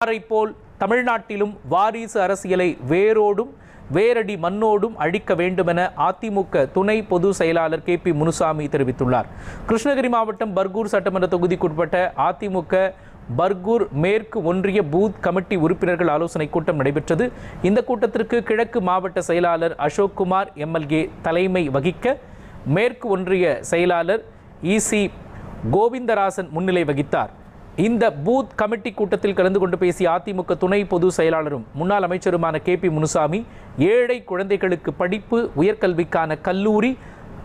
போல் தமிழ்நாட்டிலும் வாரிசு அரசியலை வேரோடும் வேரடி மண்ணோடும் அழிக்க வேண்டுமென அதிமுக துணை பொதுச் செயலாளர் கே பி முனுசாமி தெரிவித்துள்ளார். கிருஷ்ணகிரி மாவட்டம் பர்கூர் சட்டமன்ற தொகுதிக்குட்பட்ட அதிமுக பர்கூர் மேற்கு ஒன்றிய பூத் கமிட்டி உறுப்பினர்கள் ஆலோசனைக் கூட்டம் நடைபெற்றது. இந்த கூட்டத்திற்கு கிழக்கு மாவட்ட செயலாளர் அசோக்குமார் எம்எல்ஏ தலைமை வகிக்க மேற்கு ஒன்றிய செயலாளர் இசி கோவிந்தராசன் முன்னிலை வகித்தார். இந்த பூத் கமிட்டி கூட்டத்தில் கலந்து கொண்டு பேசிய அதிமுக துணை பொதுச் செயலாளரும் முன்னாள் அமைச்சருமான கே பி முனுசாமி ஏழை குழந்தைகளுக்கு படிப்பு உயர்கல்விக்கான கல்லூரி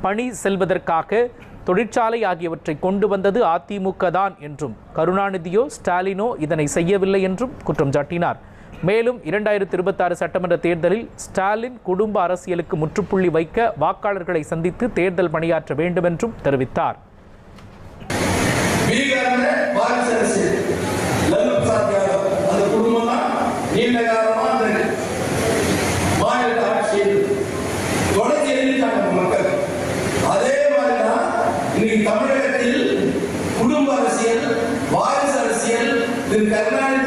பணி செல்வதற்காக தொழிற்சாலை ஆகியவற்றை கொண்டு வந்தது அதிமுக தான் என்றும் கருணாநிதியோ ஸ்டாலினோ இதனை செய்யவில்லை என்றும் குற்றம் சாட்டினார். மேலும் இரண்டாயிரத்தி இருபத்தாறு சட்டமன்ற தேர்தலில் ஸ்டாலின் குடும்ப அரசியலுக்கு முற்றுப்புள்ளி வைக்க வாக்காளர்களை சந்தித்து தேர்தல் பணியாற்ற வேண்டும் என்றும் தெரிவித்தார் பீகார்ல வாரிசு அரசியல் லல்லு பிரசாத் யாதவ் அந்த குடும்பம் தான் நீண்ட காலமா அந்த மாநில ஆட்சியில் தொடர்ச்சி எழுதிட்டாங்க மக்கள். அதே மாதிரி தான் இன்னைக்கு தமிழகத்தில் குடும்ப அரசியல் வாரிசு அரசியல் திரு கருணாநிதியுடைய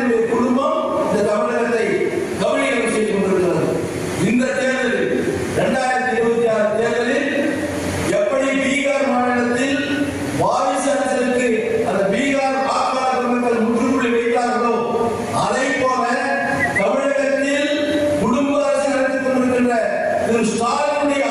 ஸ்டாலினுடைய